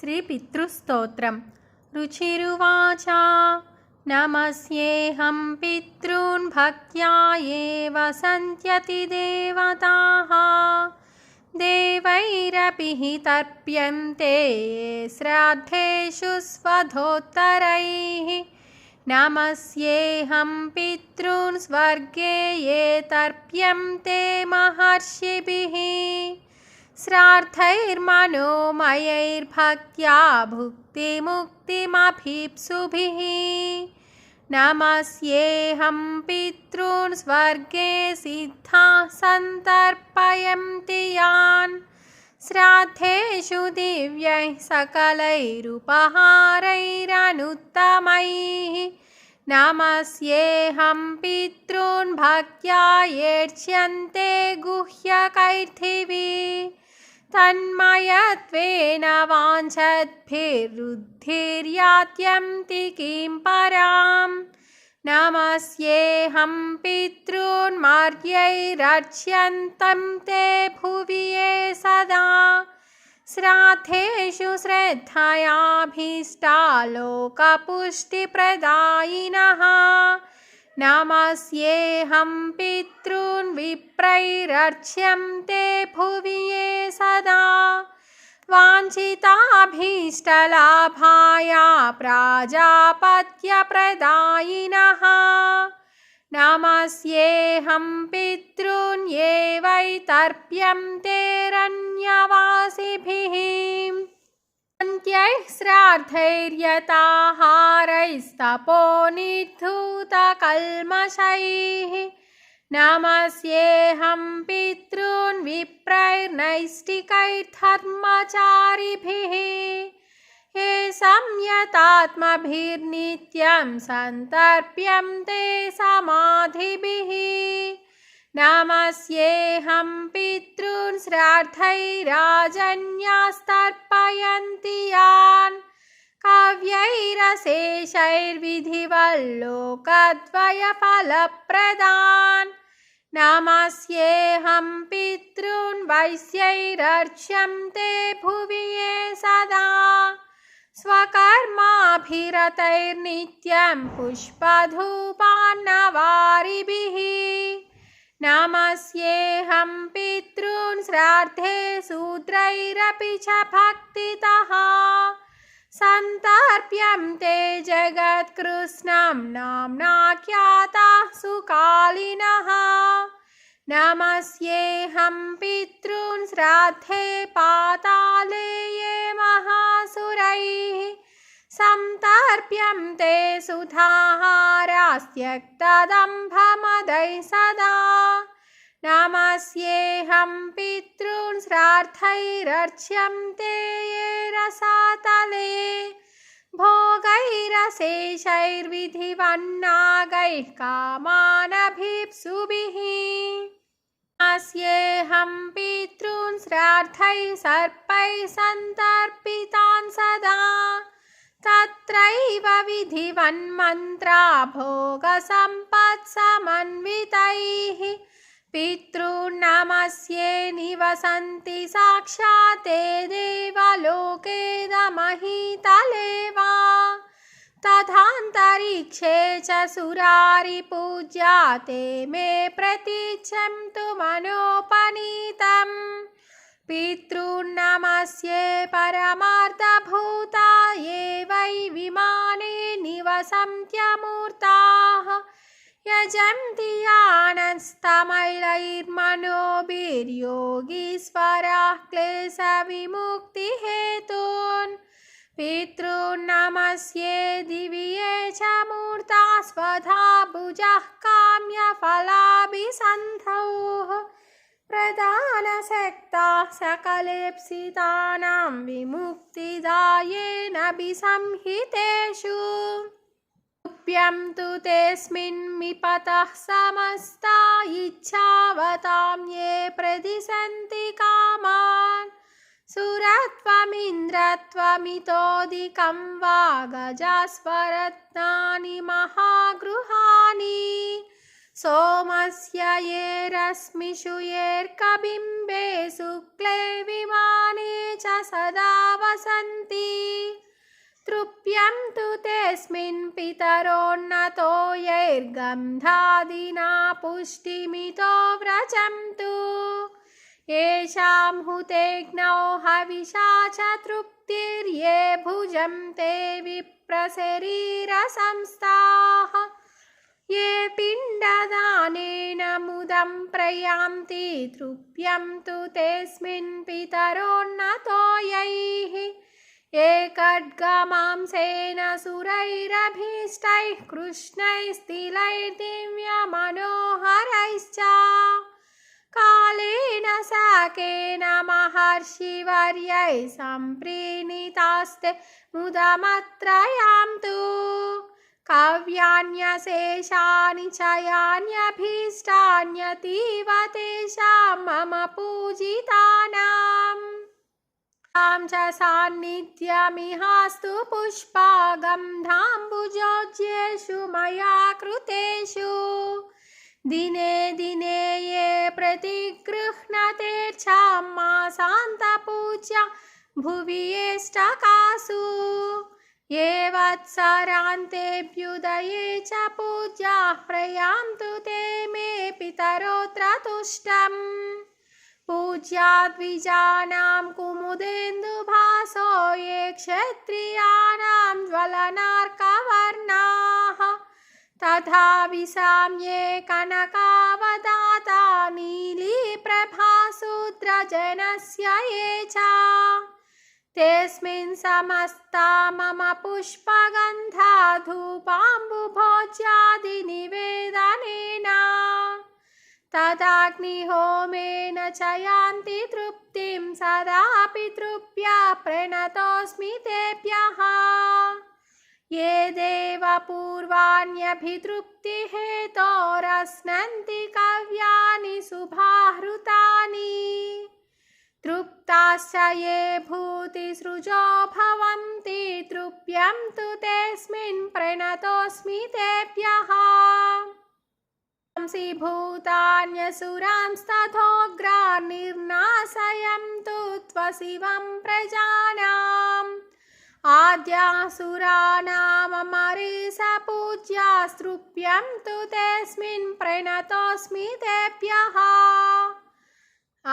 श्रीपितृस्तोत्रं रुचिरुवाच नमस्येऽहं पितॄन् भक्त्या एव सन्त्यतिदेवताः देवैरपि हि तर्प्यन्ते श्राद्धेषु स्वधोत्तरैः। नमस्येऽहं पितॄन् स्वर्गे ये तर्प्यन्ते महर्षिभिः श्राद्धैर्मनोमयैर्भक्त्या भुक्तिमुक्तिमभीप्सुभिः नमस्येऽहं पितॄन् स्वर्गे सिद्धाः सन्तर्पयन्ति यान्। श्राद्धेषु दिव्यैः सकलैरुपहारैरनुत्तमैः। नमस्येऽहं पितॄन् भक्त्या येष्यन्ते गुह्यकैर्थिभिः तन्मयत्वेन वाञ्छद्भिरुद्धिर्यात्यन्ति किं परां। नमस्येऽहं पितॄन् मार्गैरर्च्यन्तं ते भुवि ये सदा। श्राद्धेषु श्रद्धयाभीष्टालोकपुष्टिप्रदायिनः नमस्येऽहं पितॄन् विप्रैरर्च्यन्ते भुवि ये सदा। वाञ्छिताभीष्टलाभाय प्राजापत्यप्रदायिनः। नमस्येऽहं पितॄन् ये वै तर्प्यन्तेरन्यवासिभिः अन्त्यैः श्राद्धैर्यताहारैस्तपोनिद्धूतकल्मषैः नमस्येऽहं पितॄन् विप्रैर्नैष्टिकैर्धर्मचारिभिः हे संयतात्मभिर्नित्यं सन्तर्प्यन्ते समाधिभिः नमस्येऽहं पितॄन् श्राद्धैराजन्यास्तर्पयन्ति यान्। काव्यैरशेषैर्विधिवल्लोकद्वयफलप्रदान्। नमस्येऽहं पितॄन् वैश्यैरर्च्यन्ते भुवि ये सदा। स्वकर्माभिरतैर्नित्यं पुष्पधूपान्नवारिभिः नमस्येऽहं पितॄन् श्राद्धे शूद्रैरपि च भक्तितः। सन्तर्प्यन्ते जगत्कृष्णं नाम्नाख्याताः सुकालिनः। नमस्येऽहं पितॄन् श्राद्धे पाताले ये महासुरैः सन्तर्प्यन्ते सुधाहारास्त्यक्तदम्भमदैः सदा नमस्येऽहं पितॄन् श्राद्धैरर्च्यन्ते ये रसातले। भोगैरशेषैर्विधिवन्नागैः कामानभीप्सुभिः। अस्येऽहं पितॄन् श्राद्धैः सर्पैः सन्तर्पितान् सदा। तत्रैव विधिवन्मन्त्रा भोगसम्पत्समन्वितैः पितॄन्नमस्ये निवसन्ति साक्षात् ते देवलोकेदमहीतले वा तथान्तरिक्षे च सुरारिपूज्या ते मे प्रतीच्छन्तु मनोपनीतम्। पितॄन्नमस्ये परमार्थभूता ये वै विमाने निवसन्त्यमूर्ताः यजन्ति यानस्तमैलैर्मनोभिर्योगीश्वराः क्लेशविमुक्तिहेतून् पितॄन्नमस्ये दिवि ये च मूर्ता स्वधा भुजः काम्यफलाभिसन्धौः। प्रधानशक्ताः सकलेप्सितानां विमुक्तिदायेन विसंहितेषु रूप्यं तु तेऽस्मिन्मिपतः समस्ता इच्छावतां ये प्रदिशन्ति कामान्। सुरत्वमिन्द्रत्वमितोऽधिकं वा गजास्वरत्नानि महागृहाणि। सोमस्य ये रश्मिषु येर्कबिम्बे शुक्ले विमाने च सदा वसन्ति तृप्यं तु तेऽस्मिन् पितरोन्नतो यैर्गन्धादिना पुष्टिमितो व्रजन्तु। येषां हुतेग्नौ हविषा च तृप्तिर्ये भुजन्ते विप्रशरीरसंस्थाः। ये पिण्डदानेन मुदं प्रयान्ति तृप्यं तु तेऽस्मिन् पितरोन्नतो यैः ये खड्गमांसेन सुरैरभीष्टैः कृष्णैस्तिलैर्दिव्यमनोहरैश्च कालेन साकेन महर्षिवर्यै सम्प्रीणितास्ते मुदमत्रयां तु काव्यान्यशेषानि च यान्यभीष्टान्यतीव तेषां मम पूजितानाम् तां च सान्निध्यमिहास्तु पुष्पागन्धाम्बुजोज्येषु कृतेषु। दिने दिने ये प्रतिगृह्णतेर्चां मासान्तपूज्या भुवि येष्टकासु ये वत्सरान्तेऽभ्युदये च पूज्याः प्रयान्तु ते मे पितरोऽत्र तुष्टम्। पूज्याद्विजानां कुमुदेन्दुभासो ये क्षत्रियाणां ज्वलनार्कवर्णाः। तथा विसाम्ये कनकावदाता नीलीप्रभासूत्रजनस्य ये च। तेऽस्मिन् समस्ता मम पुष्पगन्धा धूपाम्बुभोज्यादिनिवेदनेन तदाग्निहोमेन च यान्ति तृप्तिं सदापि तृप्या प्रणतोऽस्मि तेभ्यः। ये देवपूर्वाण्यभितृप्तिहेतोरश्नन्ति कव्यानि शुभाहृतानि। तृप्ताश्च ये भूतिसृजो भवन्ति तृप्यं तु तेऽस्मिन् प्रणतोऽस्मि तेभ्यः ंसि भूतान्यसुरांस्तथोग्रान्निर्नाशयन्तु त्वशिवं प्रजानाम्। आद्यासुराणाममरीसपूज्यास्तृप्यं तु तेऽस्मिन् प्रणतोऽस्मि तेभ्यः।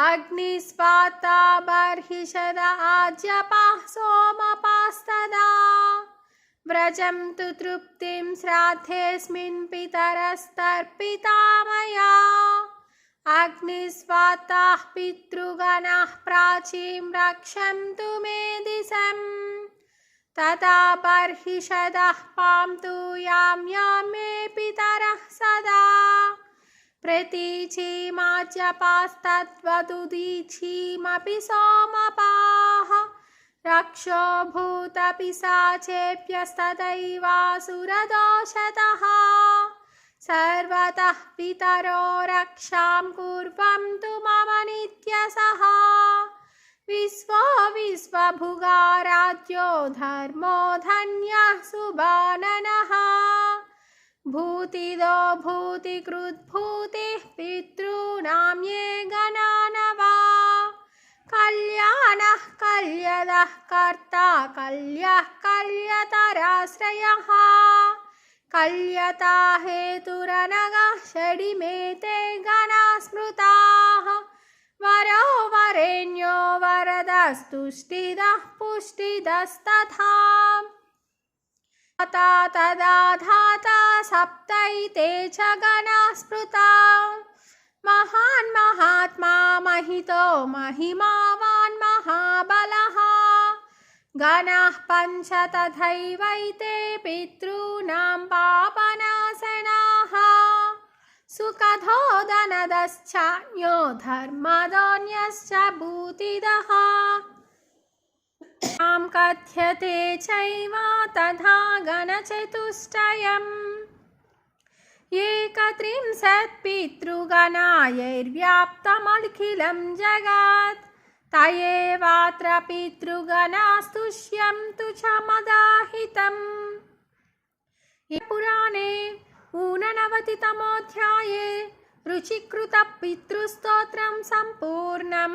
अग्निस्पाता बर्हिषद आज्यपाः सोमपास्तदा व्रजं तु तृप्तिं श्राद्धेऽस्मिन् पितरस्तर्पिता मया अग्निस्वाताः पितृगणाः प्राचीं रक्षन्तु मे दिशम् तदा बर्हिषदः पां तु यां मे पितरः सदा। प्रतीचीमाज्यपास्तद्वदुदीचीमपि सोमपाः रक्षो भूतपिशाचेभ्यस्तदैवासुरदोषतः सर्वतः पितरो रक्षां कुर्वन्तु मम नित्यसः। विश्वो विश्वभुगाराज्यो धर्मो धन्यः सुबाननः। भूतिदो भूतिकृद्भूतिः पितॄणां ये गणानवा। कल्याणः कल्यदः कर्ता कल्यः कल्यतराश्रयः। कल्यता हेतुरनगः षडिमेते गणा स्मृताः वरो वरेण्यो वरदस्तुष्टिदः पुष्टिदस्तथा। तथा तदा धाता सप्तैते च गणा स्मृता महान् महात्मा, महितो महिमावान् महाबलः। गणाः पञ्च तथैवैते पितॄणां पापनाशनाः। सुखधोदनदश्चान्यो धर्मदोऽन्यश्च भूतिदः। कथ्यते चैव तथा गणचतुष्टयम्। ఏకత్రింశత్పితృగణాయైర్వ్యాప్తమఖిలం జగత్. తయేవాత్ర పితృగణాస్తుష్యం తు చ మదాహితం పురాణే ఊననవతితమోధ్యాయే రుచికృత పితృస్తోత్రం సంపూర్ణం.